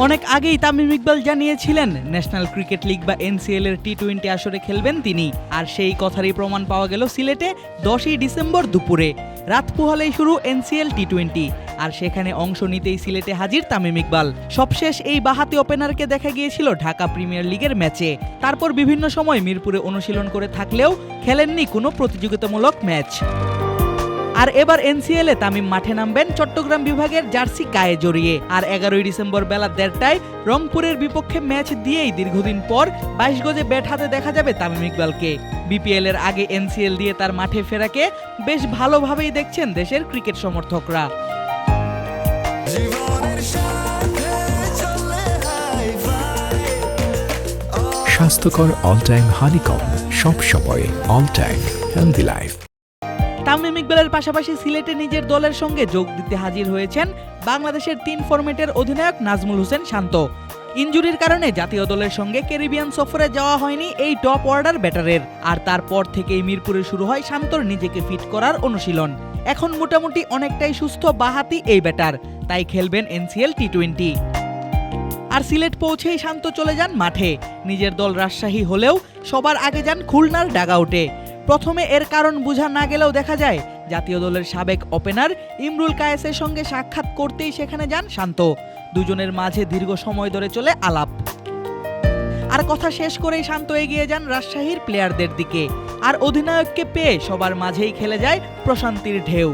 অনেক আগেই তামিম ইকবাল জানিয়েছিলেন, ন্যাশনাল ক্রিকেট লিগ বা এনসিএল এর টি টোয়েন্টি আসরে খেলবেন তিনি। আর সেই কথারই প্রমাণ পাওয়া গেল সিলেটে দশই ডিসেম্বর দুপুরে। রাত পোহালেই শুরু এনসিএল টি টোয়েন্টি আর সেখানে অংশ নিতেই সিলেটে হাজির তামিম ইকবাল। সবশেষ এই বাহাতি ওপেনারকে দেখা গিয়েছিল ঢাকা প্রিমিয়ার লিগের ম্যাচে। তারপর বিভিন্ন সময় মিরপুরে অনুশীলন করে থাকলেও খেলেননি কোনো প্রতিযোগিতামূলক ম্যাচ। আর এবার এনসিএল এ তামিম মাঠে নামবেন চট্টগ্রাম বিভাগের জার্সি গায়ে জড়িয়ে। আর এগারোই ডিসেম্বর বেলা দেড়টায় রংপুরের বিপক্ষে ম্যাচ দিয়েই দীর্ঘদিন পর বাইশ গজে ব্যাট হাতে দেখা যাবে তামিম ইকবালকে। বিপিএল এর আগে এনসিএল দিয়ে তার মাঠে ফেরাকে বেশ ভালোভাবেই দেখছেন দেশের ক্রিকেট সমর্থকরা। স্বাস্থ্যকর অল টাইম হানিকম সব সময় all time healthy life Tamim ইকবালের পাশাপাশি সিলেটে নিজের দলের সঙ্গে যোগ দিতে হাজির হয়েছেন বাংলাদেশের তিন ফরম্যাটের অধিনায়ক নাজমুল হোসেন শান্ত। ইনজুরির কারণে জাতীয় দলের সঙ্গে ক্যারিবিয়ান সফরে যাওয়া হয়নি এই টপ অর্ডার ব্যাটারের। আর তারপর থেকেই মিরপুরে শুরু হয় শান্তর নিজেকে ফিট করার অনুশীলন। এখন মোটামুটি অনেকটাই সুস্থ বাহাতি এই ব্যাটার, তাই খেলবেন এনসিএল টি টোয়েন্টি আর সিলেট পৌঁছেই শান্ত চলে যান মাঠে। নিজের দল রাজশাহী হলেও সবার আগে যান খুলনার ডাগাউটে প্রথমে এর কারণ বোঝা না গেলেও দেখা যায়, জাতীয় দলের সাবেক ওপেনার ইমরুল কায়েসের সঙ্গে সাক্ষাৎ করতেই সেখানে যান শান্ত। দুজনের মাঝে দীর্ঘ সময় ধরে চলে আলাপ। আর কথা শেষ করেই শান্ত এগিয়ে যান রাজশাহীর প্লেয়ারদের দিকে। আর অধিনায়ককে পেয়ে সবার মাঝেই খেলে যায় প্রশান্তির ঢেউ।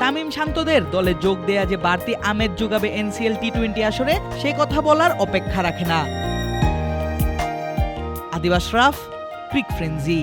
তামিম শান্তদের দলে যোগ দেয়া যে বাড়তি আমেজ যোগাবে এনসিএল টি টোয়েন্টি আসরে, সে কথা বলার অপেক্ষা রাখে না। আদিবাস রাফ, ক্রিক ফ্রেন্সি।